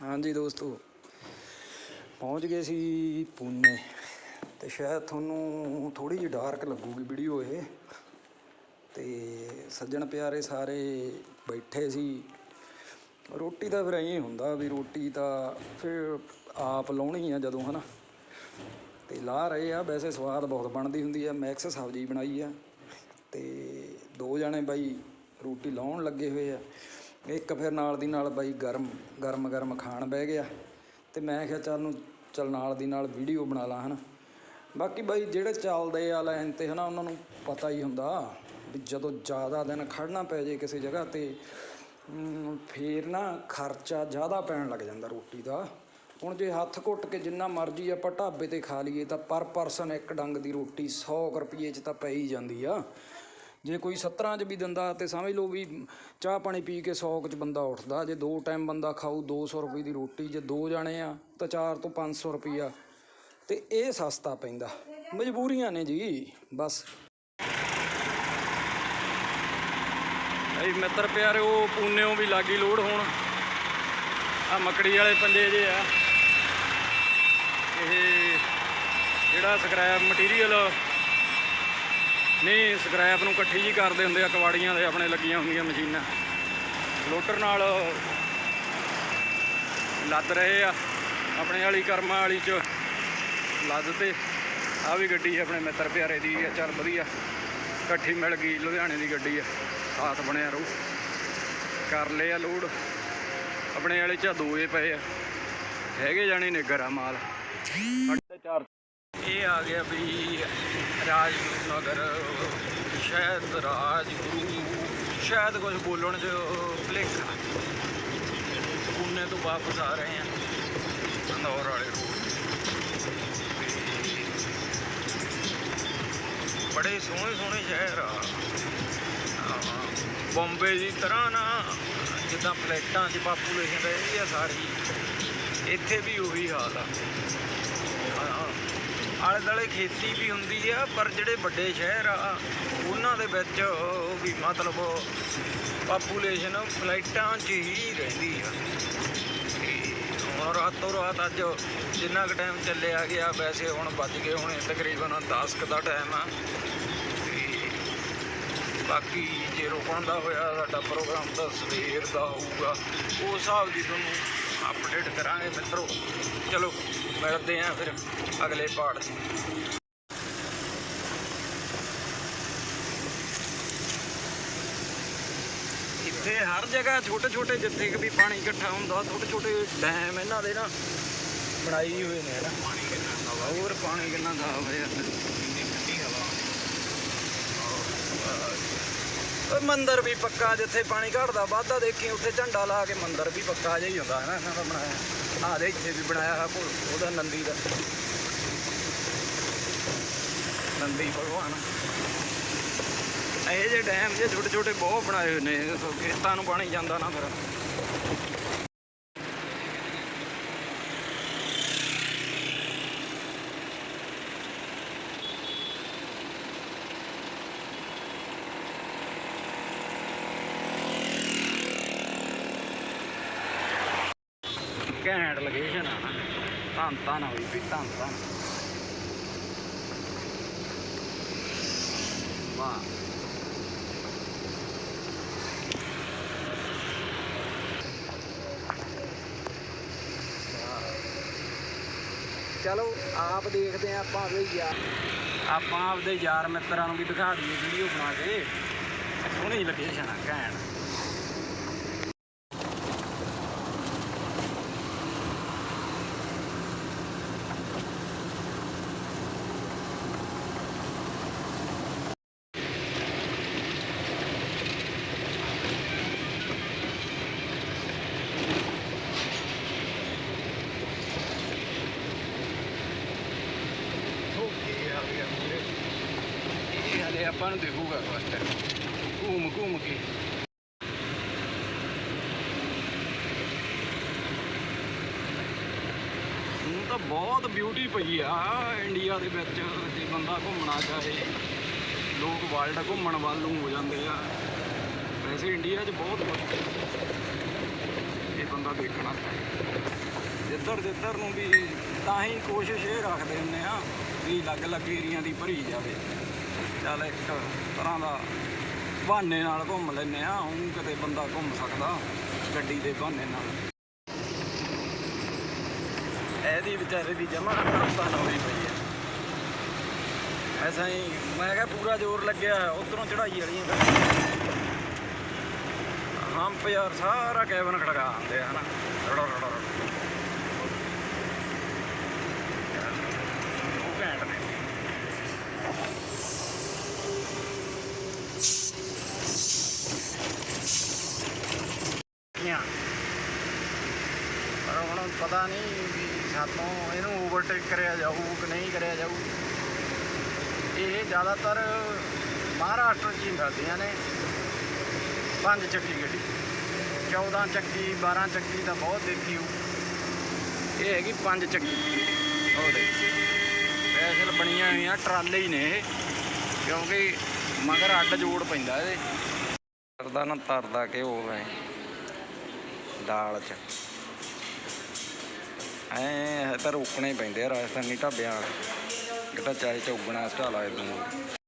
ਹਾਂਜੀ ਦੋਸਤੋ, ਪਹੁੰਚ ਗਏ ਸੀ ਪੂਨੇ ਤੇ ਸ਼ਾਇਦ ਤੁਹਾਨੂੰ ਥੋੜੀ ਜਿਹੀ ਡਾਰਕ ਲੱਗੂਗੀ ਵੀਡੀਓ ਇਹ ਤੇ ਸੱਜਣ ਪਿਆਰੇ ਸਾਰੇ ਬੈਠੇ ਸੀ। ਰੋਟੀ ਤਾਂ ਫਿਰ ਐਂ ਹੁੰਦਾ ਵੀ ਰੋਟੀ ਤਾਂ ਫਿਰ ਆਪ ਲਾਉਣੀ ਆ ਜਦੋਂ, ਹਨਾ? ਤੇ ਲਾ ਰਹੇ ਆ, ਵੈਸੇ ਸਵਾਦ ਬਹੁਤ ਬਣਦੀ ਹੁੰਦੀ ਆ ਮੈਕਸ ਸਬਜ਼ੀ ਬਣਾਈ ਆ ਤੇ ਦੋ ਜਣੇ ਬਾਈ ਰੋਟੀ ਲਾਉਣ ਲੱਗੇ ਹੋਏ ਆ। ਇੱਕ ਫਿਰ ਨਾਲ ਦੀ ਨਾਲ ਬਾਈ ਗਰਮ ਗਰਮ ਗਰਮ ਖਾਣ ਬਹਿ ਗਿਆ। ਤੇ ਮੈਂ ਕਿਹਾ ਚੱਲ ਨੂੰ ਚੱਲ ਨਾਲ ਦੀ ਨਾਲ ਵੀਡੀਓ ਬਣਾ ਲਾ ਹਨਾ। ਬਾਕੀ ਬਾਈ ਜਿਹੜੇ ਚੱਲਦੇ ਆ ਲਾਈਨ ਤੇ ਹਨਾ ਉਹਨਾਂ ਨੂੰ ਪਤਾ ਹੀ ਹੁੰਦਾ ਵੀ ਜਦੋਂ ਜ਼ਿਆਦਾ ਦਿਨ ਖੜਨਾ ਪੈ ਜੇ ਕਿਸੇ ਜਗ੍ਹਾ ਤੇ ਅਮ, ਫੇਰ ਨਾ ਖਰਚਾ ਜ਼ਿਆਦਾ ਪੈਣ ਲੱਗ ਜਾਂਦਾ ਰੋਟੀ ਦਾ। ਹੁਣ ਜੇ ਹੱਥ ਘੁੱਟ ਕੇ ਜਿੰਨਾ ਮਰਜ਼ੀ ਆਪਾਂ ਢਾਬੇ ਤੇ ਖਾ ਲਈਏ ਤਾਂ ਪਰ ਪਰਸਨ ਇੱਕ ਡੰਗ ਦੀ ਰੋਟੀ 100 ਰੁਪਏ 'ਚ ਤਾਂ ਪੈ ਹੀ ਜਾਂਦੀ ਆ। ਜੇ ਕੋਈ 17 'ਚ ਵੀ ਦਿੰਦਾ ਤੇ ਸਮਝ ਲਓ ਵੀ ਚਾਹ ਪਾਣੀ ਪੀ ਕੇ 100 'ਚ ਬੰਦਾ ਉੱਠਦਾ, ਜੇ ਦੋ ਟਾਈਮ ਬੰਦਾ ਖਾਊ 200 ਰੁਪਏ ਦੀ ਰੋਟੀ, ਜੇ ਦੋ ਜਾਣੇ ਆ ਤਾਂ 4 ਤੋਂ 500 ਰੁਪਈਆ। ਤੇ ਇਹ ਸਸਤਾ ਪੈਂਦਾ। ਮਜਬੂਰੀਆਂ ਨੇ ਜੀ, ਬਸ। ਇਹ ਮਿੱਤਰ ਪਿਆਰਿਓ ਪੂਨੇੋਂ ਵੀ ਲਾਗੀ ਲੋੜ ਹੋਣ। ਆ ਮਕੜੀ ਵਾਲੇ ਪੰਜੇ ਜੇ ਆ। ਇਹ ਜਿਹੜਾ ਸਕ੍ਰੈਪ ਮਟੀਰੀਅਲ ਨਹੀਂ ਸਕ੍ਰੈਪ ਨੂੰ ਇਕੱਠੀ ਜੀ ਕਰਦੇ ਹੁੰਦੇ ਆ ਕਵਾੜੀਆਂ ਦੇ ਆਪਣੇ ਲੱਗੀਆਂ ਹੁੰਦੀਆਂ ਮਸ਼ੀਨਾਂ। ਲੋਟਰ ਨਾਲ ਲੱਦ ਰਹੇ ਆ, ਆਪਣੇ ਵਾਲੀ ਕਰਮਾਂ ਵਾਲੀ ਚ ਲੱਦ ਤੇ। ਆ ਵੀ ਗੱਡੀ ਆਪਣੇ ਮਿੱਤਰ ਪਿਆਰੇ ਦੀ ਆ ਚੱਲ ਵਧੀਆ। ਇਕੱਠੀ ਮਿਲ ਗਈ, ਲੁਧਿਆਣੇ ਦੀ ਗੱਡੀ ਆ, ਸਾਥ ਬਣਿਆ ਰਹੂ। ਕਰ ਲਏ ਆ ਲੋਡ। ਆਪਣੇ ਵਾਲੇ ਚ ਦੋਏ ਪਏ ਆ। ਹੈਗੇ ਜਾਣੇ ਨੇ ਗਰਾ ਮਾਲ। ਸਾਢੇ ਚਾਰ ਇਹ ਆ ਗਿਆ ਵੀ ਰਾਜਗੁਰੂ ਨਗਰ ਸ਼ਾਇਦ ਰਾਜਗੁਰੂ, ਸ਼ਾਇਦ ਕੁਝ ਬੋਲਣ ਚ ਭੁਲੇਖਾ। ਪੂਨੇ ਤੋਂ ਵਾਪਸ ਆ ਰਹੇ ਆ, ਅੰਦੌਰ ਵਾਲੇ ਰੋਡ ਬੜੇ ਸੋਹਣੇ ਸੋਹਣੇ ਸ਼ਹਿਰ ਆ। ਬੰਬੇ ਦੀ ਤਰ੍ਹਾਂ ਨਾ, ਜਿੱਦਾਂ ਫਲੈਟਾਂ 'ਚ ਪਾਪੂਲੇਸ਼ਨ ਰਹਿੰਦੀ ਆ ਸਾਰੀ। ਇੱਥੇ ਵੀ ਉਹੀ ਹਾਲ ਆ। ਆਲੇ ਦੁਆਲੇ ਖੇਤੀ ਵੀ ਹੁੰਦੀ ਆ, ਪਰ ਜਿਹੜੇ ਵੱਡੇ ਸ਼ਹਿਰ ਆ, ਉਹਨਾਂ ਦੇ ਵਿੱਚ ਵੀ ਮਤਲਬ ਪਾਪੂਲੇਸ਼ਨ ਫਲਾਈਟਾਂ 'ਚ ਹੀ ਰਹਿੰਦੀ ਆ। ਤੇ ਹੁਣ ਰਾਤੋਂ ਰਾਤ ਅੱਜ ਜਿੰਨਾ ਕੁ ਟਾਈਮ ਚੱਲਿਆ ਗਿਆ, ਵੈਸੇ ਹੁਣ ਵੱਜ ਗਏ ਹੋਣੇ ਤਕਰੀਬਨ 10 ਕੁ ਦਾ ਟਾਈਮ ਆ। ਤੇ ਬਾਕੀ ਜੇ ਰੁਕਣ ਦਾ ਹੋਇਆ, ਸਾਡਾ ਪ੍ਰੋਗਰਾਮ ਤਾਂ ਸਵੇਰ ਦਾ ਹੋਊਗਾ। ਉਸ ਹਿਸਾਬ ਦੀ ਤੁਹਾਨੂੰ ਅਪਡੇਟ ਕਰਾਂਗੇ ਮਿੱਤਰੋ। ਚਲੋ। ਮਿਲਦੇ ਆਂ ਫਿਰ ਅਗਲੇ ਪਾਰਟ 'ਚ ਇੱਥੇ ਹਰ ਜਗ੍ਹਾ ਛੋਟੇ ਛੋਟੇ ਜਿੱਥੇ ਕਿ ਵੀ ਪਾਣੀ ਇਕੱਠਾ ਹੁੰਦਾ ਛੋਟੇ ਛੋਟੇ ਡੈਮ ਇਹਨਾਂ ਦੇ ਨਾ ਬਣਾਈ ਹੋਏ ਨੇ ਨਾ? ਪਾਣੀ ਕਿੰਨਾ ਹਵਾ ਹੋਰ ਪਾਣੀ ਕਿੰਨਾ ਸਾਫ਼ ਹੈ ਓਏ ਮੰਦਰ ਵੀ ਪੱਕਾ ਜਿੱਥੇ ਪਾਣੀ ਘਟਦਾ ਵਾਧਾ ਦੇਖੀ ਉੱਥੇ ਝੰਡਾ ਲਾ ਕੇ ਮੰਦਰ ਵੀ ਪੱਕਾ ਜਿਹਾ ਹੀ ਹੁੰਦਾ ਹੈ ਨਾ, ਇਹਨਾਂ ਦਾ ਬਣਾਇਆ। ਆਹ ਦੇ ਇੱਥੇ ਵੀ ਬਣਾਇਆ ਹੋਇਆ ਉਹਦਾ ਨੰਦੀ ਦਾ। ਨੰਦੀ ਭਗਵਾਨ। ਇਹ ਜੇ ਡੈਮ ਜੇ ਛੋਟੇ ਛੋਟੇ ਬਹੁਤ ਬਣਾਏ ਹੋਏ ਨੇ, ਖੇਤਾਂ ਨੂੰ ਪਾਣੀ ਜਾਂਦਾ ਨਾ ਫਿਰ। ਘੈਂਟ ਲੋਕੇਸ਼ਨ ਆ ਨਾ ਧੰਨ ਧੰਨ ਹੋਈ ਵੀ ਧੰਨ ਧੰਨ ਵਾਹ ਚਲੋ ਆਪ ਦੇਖਦੇ ਆ ਆਪਾਂ ਵੀ ਯਾਰ ਆਪਾਂ ਆਪਦੇ ਯਾਰ ਮਿੱਤਰਾਂ ਨੂੰ ਵੀ ਦਿਖਾ ਦਈਏ ਵੀਡੀਓ ਬਣਾ ਕੇ। ਸੋਹਣੀ ਲੋਕੇਸ਼ਨ ਆ ਘੈਂਟ ਓਕੇ ਆ ਗਿਆ ਮੂਰੇ ਇਹ ਹਲੇ ਆਪਾਂ ਨੂੰ ਦਿਖੂਗਾ ਫਸਟ ਘੁੰਮ, ਘੂਮ ਕੇ। ਹੁਣ ਤਾਂ ਬਹੁਤ ਬਿਊਟੀ ਪਈ ਆ ਇੰਡੀਆ ਦੇ ਵਿੱਚ ਜੇ ਬੰਦਾ ਘੁੰਮਣਾ ਚਾਹੇ, ਲੋਕ ਵਰਲਡ ਘੁੰਮਣ ਵੱਲ ਨੂੰ ਹੋ ਜਾਂਦੇ ਆ। ਵੈਸੇ ਇੰਡੀਆ 'ਚ ਬਹੁਤ ਕੁਝ ਇਹ ਬੰਦਾ ਦੇਖਣਾ ਜਿੱਧਰ ਜਿੱਧਰ ਨੂੰ ਵੀ ਤਾਂ ਹੀ ਕੋਸ਼ਿਸ਼ ਇਹ ਰੱਖਦੇ ਹੁੰਦੇ ਆ ਵੀ ਅਲੱਗ-ਅਲੱਗ ਏਰੀਆ ਦੀ ਭਰੀ ਜਾਵੇ। ਚੱਲ ਇੱਕ ਤਰ੍ਹਾਂ ਦਾ ਬਹਾਨੇ ਨਾਲ ਘੁੰਮ ਲੈਨੇ ਆ ਹੁਣ ਕਿਤੇ ਬੰਦਾ ਘੁੰਮ ਸਕਦਾ, ਗੱਡੀ ਦੇ ਬਹਾਨੇ ਨਾਲ। ਇਹਦੀ ਵਿਚਾਰੇ ਦੀ ਜਮਾ ਤਾਂ ਹੋਈ ਪਈ ਹੈ। ਐਸਾ ਹੀ ਮੈਂ ਕਿਹਾ ਪੂਰਾ ਜ਼ੋਰ ਲੱਗਿਆ, ਉਧਰੋਂ ਚੜਾਈ ਵਾਲੀਆਂ ਗੱਡੀਆਂ। ਹੰਪ ਯਾਰ ਸਾਰਾ ਕੈਬਨ ਖੜਕਾ ਆਉਂਦੇ ਆ, ਹਨਾ। ਰੜੋ ਰੜੋ ਰੜੋ ਉਹ ਘੈਂਟ ਨੇ ਯਾ ਪਰ ਹੁਣ ਪਤਾ ਨਹੀਂ ਸਾਤੋਂ ਇਹਨੂੰ ਓਵਰਟੇਕ ਕਰਿਆ ਜਾਊ ਕਿ ਨਹੀਂ ਕਰਿਆ ਜਾਊ। ਇਹ ਜ਼ਿਆਦਾਤਰ ਮਹਾਰਾਸ਼ਟਰ 'ਚ ਹੀ ਮਿਲਦੀਆਂ ਨੇ। ਪੰਜ ਚੱਕੀ ਗੱਡੀ। 14 ਚੱਕੀ 12 ਚੱਕੀ ਤਾਂ ਬਹੁਤ ਦੇਖੀ ਹੋ ਇਹ ਹੈਗੀ ਪੰਜ ਚੱਕੀ। ਉਹ ਦੇਖ। ਸਪੈਸ਼ਲ ਬਣੀਆਂ ਹੋਈਆਂ ਟਰਾਲੇ ਹੀ ਨੇ ਇਹ। ਕਿਉਂਕਿ ਮਗਰ ਅੱਡ ਜੋੜ ਪੈਂਦਾ ਇਹਦੇ। ਤਰਦਾ ਨਾ ਤਰਦਾ ਕਿ ਉਹ ਹੈ ਦਾਲ ਚ ਐ ਤਾਂ ਰੋਕਣੇ ਹੀ ਪੈਂਦੇ ਆ ਰਾਜਸਥਾਨੀ ਢਾਬਿਆਂ ਵਾਲੇ। ਕਿਤਾ ਚਾਹੇ ਚੌਗਣਾ ਸਟਾਲ ਆਏ ਤੂੰ